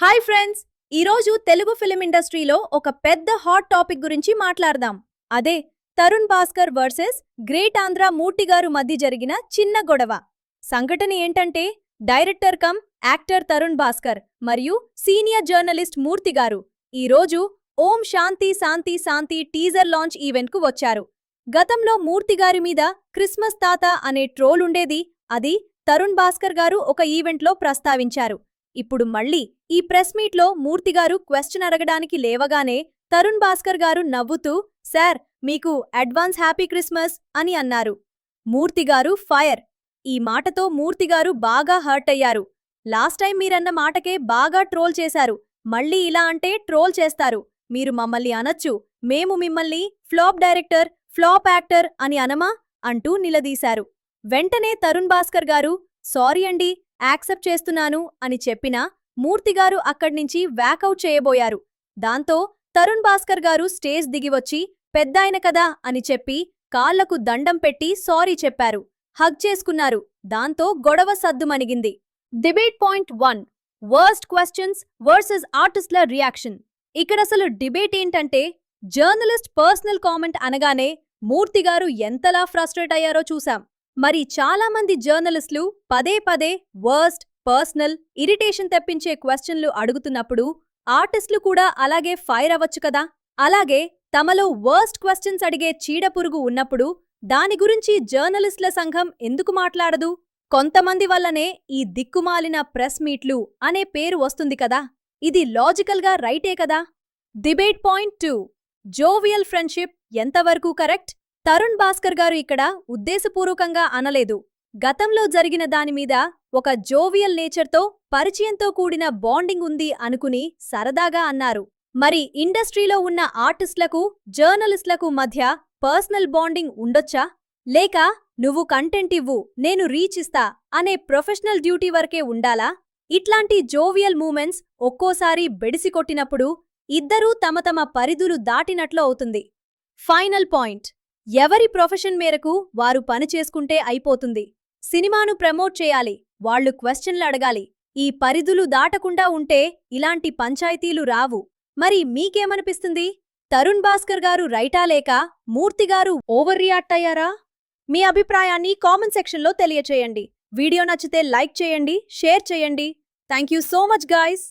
Hi friends ఈరోజు Telugu film ఇండస్ట్రీలో ఒక పెద్ద హాట్ టాపిక్ గురించి మాట్లాడదాం. అదే తరుణ్ భాస్కర్ వర్సెస్ గ్రేట్ ఆంధ్ర మూర్తి గారు మధ్య జరిగిన చిన్న గొడవ. సంఘటన ఏంటంటే director cum actor Tarun Bhaskar మరియు సీనియర్ జర్నలిస్ట్ మూర్తి గారు ఈరోజు ఓం శాంతి శాంతి శాంతి టీజర్ లాంచ్ ఈవెంట్కు వచ్చారు. గతంలో మూర్తి గారి మీద క్రిస్మస్ తాత అనే ట్రోల్ ఉండేది అది తరుణ్ భాస్కర్ గారు ఒక ఈవెంట్లో ప్రస్తావించారు. ఇప్పుడు మళ్ళీ ఈ ప్రెస్ మీట్లో మూర్తిగారు క్వశ్చన్ అడగడానికి లేవగానే తరుణ్ భాస్కర్ గారు నవ్వుతూ సార్ మీకు అడ్వాన్స్ హ్యాపీ క్రిస్మస్ అని అన్నారు. మూర్తిగారు ఫైర్. ఈ మాటతో మూర్తిగారు బాగా హర్ట్ అయ్యారు. లాస్ట్ టైం మీరన్న మాటకే బాగా ట్రోల్ చేశారు. మళ్ళీ ఇలా అంటే ట్రోల్ చేస్తారు. మీరు మమ్మల్ని అనొచ్చు. మేము మిమ్మల్ని ఫ్లాప్ డైరెక్టర్ ఫ్లాప్ యాక్టర్ అని అనమా? అంటూ నిలదీశారు. వెంటనే తరుణ్ భాస్కర్ గారు సారీ అండి యాక్సెప్ట్ చేస్తున్నాను అని చెప్పినా మూర్తిగారు అక్కడ్నించి వ్యాకౌట్ చేయబోయారు. దాంతో తరుణ్ భాస్కర్ గారు స్టేజ్ దిగివచ్చి పెద్దాయన కదా అని చెప్పి కాళ్ళకు దండం పెట్టి సారీ చెప్పారు. హగ్ చేసుకున్నారు. దాంతో గొడవ సద్దుమణిగింది. Debate point one worst questions versus ఆర్టిస్ట్ల reaction. ఇక్కడసలు డిబేట్ ఏంటంటే జర్నలిస్ట్ పర్సనల్ కామెంట్ అనగానే మూర్తిగారు ఎంతలా ఫ్రస్ట్రేట్ అయ్యారో చూశాం. మరి చాలా మంది జర్నలిస్టులు పదే పదే వర్స్ట్ పర్సనల్ ఇరిటేషన్ తెప్పించే క్వశ్చన్లు అడుగుతున్నప్పుడు ఆర్టిస్టులు కూడా అలాగే ఫైర్ అవ్వచ్చు కదా? అలాగే తమలో వర్స్ట్ క్వశ్చన్స్ అడిగే చీడపురుగు ఉన్నప్పుడు దాని గురించి జర్నలిస్టుల సంఘం ఎందుకు మాట్లాడదు? కొంతమంది వల్లనే ఈ దిక్కుమాలిన ప్రెస్ మీట్లు అనే పేరు వస్తుంది కదా? ఇది లాజికల్గా రైటే కదా? Debate point two jovial friendship ఎంతవరకు కరెక్ట్? తరుణ్ భాస్కర్ గారు ఇక్కడ ఉద్దేశపూర్వకంగా అనలేదు. గతంలో జరిగిన దానిమీద ఒక జోవియల్ నేచర్తో పరిచయంతో కూడిన బాండింగ్ ఉంది అనుకుని సరదాగా అన్నారు. మరి ఇండస్ట్రీలో ఉన్న ఆర్టిస్టులకు జర్నలిస్టులకు మధ్య పర్సనల్ బాండింగ్ ఉండొచ్చా? లేక నువ్వు కంటెంట్ ఇవ్వు నేను రీచ్ ఇస్తా అనే ప్రొఫెషనల్ డ్యూటీ వరకే ఉండాలా? ఇట్లాంటి జోవియల్ మూమెంట్స్ ఒక్కోసారి బెడిసి కొట్టినప్పుడు ఇద్దరూ తమ తమ పరిధులు దాటినట్లు అవుతుంది. Final point. ఎవరి ప్రొఫెషన్ మేరకు వారు పని చేసుకుంటే అయిపోతుంది. సినిమాను ప్రమోట్ చేయాలి వాళ్ళు క్వశ్చన్లు అడగాలి. ఈ పరిధులు దాటకుండా ఉంటే ఇలాంటి పంచాయతీలు రావు. మరి మీకేమనిపిస్తుంది? తరుణ్ భాస్కర్ గారు రైటా లేక మూర్తిగారు ఓవర్ రియాక్ట్ అయ్యారా? మీ అభిప్రాయాన్ని కామెంట్ సెక్షన్లో తెలియచేయండి. వీడియో నచ్చితే లైక్ చేయండి షేర్ చేయండి. Thank you so much guys.